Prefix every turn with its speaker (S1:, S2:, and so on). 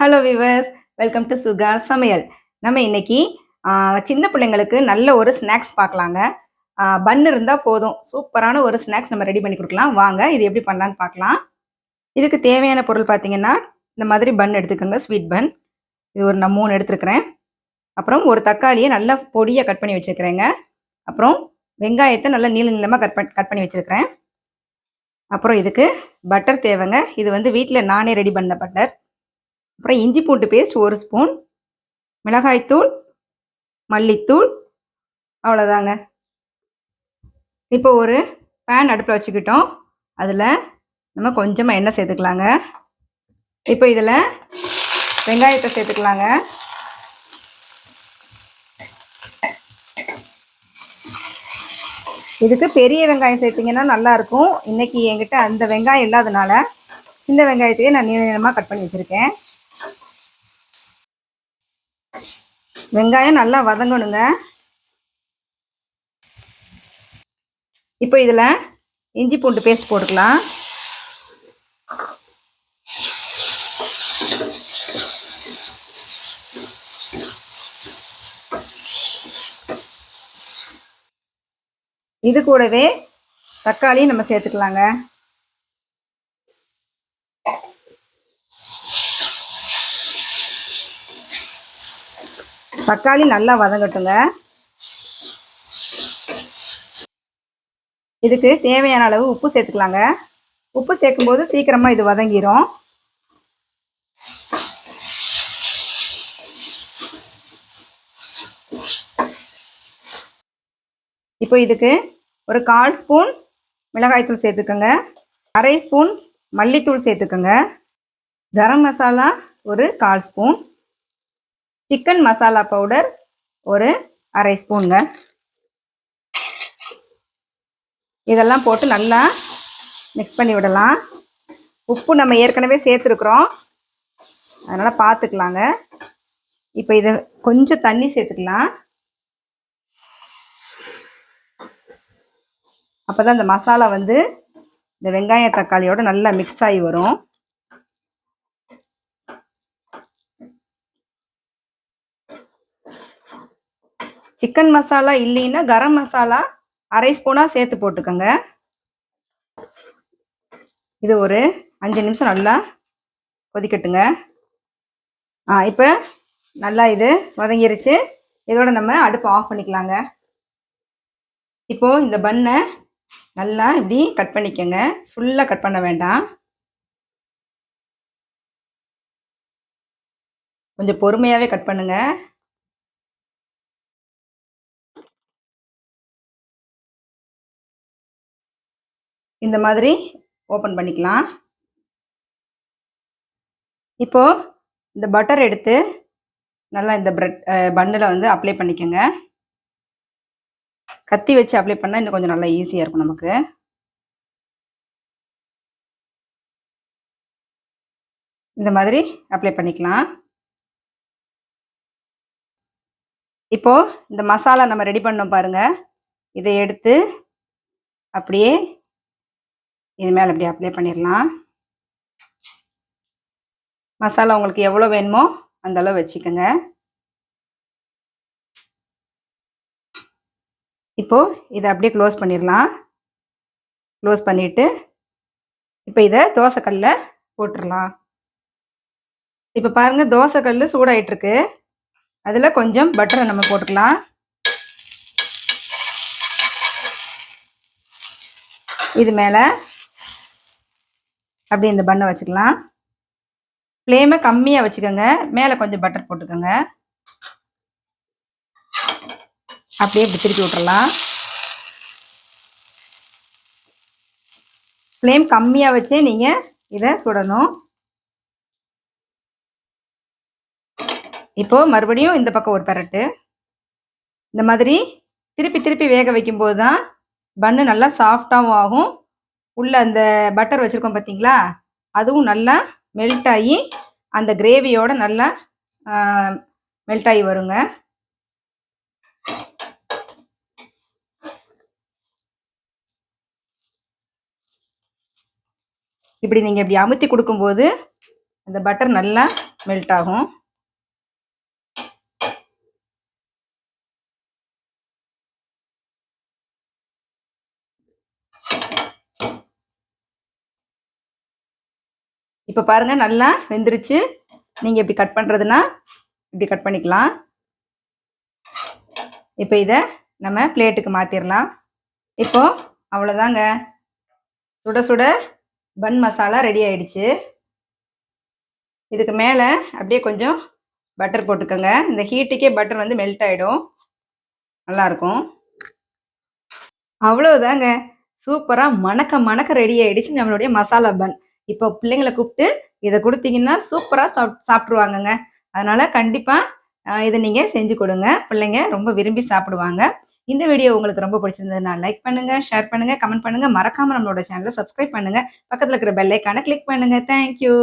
S1: Hello viewers welcome to Suga சமையல் நம்ம இன்னைக்கு சின்ன பிள்ளைங்களுக்கு நல்ல ஒரு ஸ்நாக்ஸ் பார்க்கலாங்க. பன் இருந்தால் போதும். சூப்பரான ஒரு ஸ்நாக்ஸ் நம்ம ரெடி பண்ணி கொடுக்கலாம். வாங்க இது எப்படி பண்ணலான்னு பார்க்கலாம். இதுக்கு தேவையான பொருள் பார்த்தீங்கன்னா இந்த மாதிரி பன் எடுத்துக்கோங்க. ஸ்வீட் பன் இது ஒரு நான் மூணு எடுத்துருக்கிறேன். அப்புறம் ஒரு தக்காளியை நல்லா பொடியாக கட் பண்ணி வச்சுருக்கிறேங்க. அப்புறம் வெங்காயத்தை நல்லா நீள நீளமாக கட் பண்ணி கட் பண்ணி வச்சுருக்கிறேன். அப்புறம் இதுக்கு பட்டர் தேவைங்க. இது வந்து வீட்டில் நானே ரெடி பண்ண பட்டர் அப்புறம் இஞ்சி பூண்டு பேஸ்ட் ஒரு ஸ்பூன் மிளகாய்த்தூள் மல்லித்தூள் அவ்வளோதாங்க இப்போ ஒரு பேன் அடுப்பில் வச்சுக்கிட்டோம். அதில் நம்ம கொஞ்சமாக எண்ணெய் சேர்த்துக்கலாங்க. இப்போ இதில் வெங்காயத்தை சேர்த்துக்கலாங்க. இதுக்கு பெரிய வெங்காயம் சேர்த்திங்கன்னா நல்லாயிருக்கும். இன்றைக்கி என்கிட்ட அந்த வெங்காயம் இல்லாதனால சின்ன வெங்காயத்தையே நான் நீளமாக கட் பண்ணி வச்சுருக்கேன். வெங்காயம் நல்லா வதங்கணுங்க. இப்போ இதில் இஞ்சி பூண்டு பேஸ்ட் போட்டுக்கலாம். இது கூடவே தக்காளி நம்ம சேர்த்துக்கலாங்க. தக்காளி நல்லா வதங்கட்டுங்க. இதுக்கு தேவையான அளவு உப்பு சேர்த்துக்கலாங்க. உப்பு சேர்க்கும்போது சீக்கிரமாக இது வதங்கிரும். இப்போ இதுக்கு ஒரு கால் ஸ்பூன் மிளகாய்த்தூள் சேர்த்துக்கோங்க. அரை ஸ்பூன் மல்லித்தூள் சேர்த்துக்கோங்க. கரம் மசாலா ஒரு கால் ஸ்பூன். சிக்கன் மசாலா பவுடர் ஒரு அரை ஸ்பூனுங்க. இதெல்லாம் போட்டு நல்லா மிக்ஸ் பண்ணி விடலாம். உப்பு நம்ம ஏற்கனவே சேர்த்துருக்குறோம். அதனால் பார்த்துக்கலாங்க இப்போ இதை கொஞ்சம் தண்ணி சேர்த்துக்கலாம். அப்போ தான் இந்த மசாலா வந்து இந்த வெங்காய தக்காளியோட நல்லா மிக்ஸ் ஆகி வரும். சிக்கன் மசாலா இல்லைன்னா கரம் மசாலா அரை ஸ்பூனாக சேர்த்து போட்டுக்கோங்க. இது ஒரு அஞ்சு நிமிஷம் நல்லா கொதிக்கட்டுங்க. ஆ இப்போ நல்லா இது வதங்கிருச்சு. இதோட நம்ம அடுப்பு ஆஃப் பண்ணிக்கலாங்க. இப்போ இந்த பண்ணை நல்லா இப்படி கட் பண்ணிக்கோங்க. ஃபுல்லாக கட் பண்ண வேண்டாம். கொஞ்சம் பொறுமையாகவே கட் பண்ணுங்கள் இந்த மாதிரி ஓப்பன் பண்ணிக்கலாம். இப்போது இந்த பட்டர் எடுத்து நல்லா இந்த ப்ரெட் பன்னில் வந்து அப்ளை பண்ணிக்கோங்க. கத்தி வச்சு அப்ளை பண்ணால் இன்னும் கொஞ்சம் நல்லா ஈஸியாக இருக்கும் நமக்கு. இந்த மாதிரி அப்ளை பண்ணிக்கலாம். இப்போது இந்த மசாலா நம்ம ரெடி பண்ணோம் பாருங்கள் இதை எடுத்து அப்படியே இது மேலே அப்படியே அப்ளை பண்ணிடலாம். மசாலா உங்களுக்கு எவ்வளோ வேணுமோ அந்த அளவு வச்சுக்கோங்க. இப்போது இதை அப்படியே க்ளோஸ் பண்ணிடலாம். க்ளோஸ் பண்ணிவிட்டு இப்போ இதை தோசைக்கல்ல போட்டுடலாம். இப்போ பாருங்கள் தோசைக்கல் சூடாயிட்ருக்கு அதில் கொஞ்சம் பட்டரை நம்ம போட்டுக்கலாம். இது மேலே அப்படியே இந்த பண்ணை வச்சுக்கலாம். ஃப்ளேமை கம்மியாக வச்சுக்கோங்க. மேலே கொஞ்சம் பட்டர் போட்டுக்கோங்க. அப்படியே இப்படி திருப்பி விட்டுறலாம். ஃப்ளேம் கம்மியாக வச்சே நீங்கள் இதை சுடணும். இப்போ மறுபடியும் இந்த பக்கம் ஒரு பெரட்டு. இந்த மாதிரி திருப்பி திருப்பி வேக வைக்கும்போது தான் பன்னு நல்லா சாஃப்டாகவும் ஆகும். உள்ள அந்த பட்டர் வச்சுருக்கோம் பார்த்தீங்களா அதுவும் நல்லா மெல்ட் ஆகி அந்த கிரேவியோட நல்லா மெல்ட் ஆகி வருங்க. இப்படி நீங்கள் இப்படி அமுத்தி கொடுக்கும்போது அந்த பட்டர் நல்லா மெல்ட் ஆகும். இப்போ பாருங்க நல்லா வெந்துருச்சு. நீங்கள் இப்படி கட் பண்ணுறதுனா இப்படி கட் பண்ணிக்கலாம். இப்போ இதை நம்ம பிளேட்டுக்கு மாற்றிடலாம் இப்போ அவ்வளோதாங்க சுட சுட பன் மசாலா ரெடி ஆயிடுச்சு. இதுக்கு மேலே அப்படியே கொஞ்சம் பட்டர் போட்டுக்கோங்க. இந்த ஹீட்டுக்கே பட்டர் வந்து மெல்ட் ஆகிடும் நல்லாயிருக்கும். அவ்வளோதாங்க சூப்பராக மணக்க மணக்க ரெடி ஆகிடுச்சு நம்மளுடைய மசாலா பன் இப்போ பிள்ளைங்களை கூப்பிட்டு இதை கொடுத்தீங்கன்னா சூப்பராக சாப் சாப்பிட்ருவாங்கங்க அதனால கண்டிப்பாக இதை நீங்கள் செஞ்சு கொடுங்க. பிள்ளைங்க ரொம்ப விரும்பி சாப்பிடுவாங்க. இந்த வீடியோ உங்களுக்கு ரொம்ப பிடிச்சிருந்ததுன்னா லைக் பண்ணுங்க ஷேர் பண்ணுங்க கமெண்ட் பண்ணுங்க. மறக்காம நம்மளோட சேனலை சப்ஸ்கிரைப் பண்ணுங்க. பக்கத்தில் இருக்கிற பெல்லைக்கான கிளிக் பண்ணுங்க. தேங்க்யூ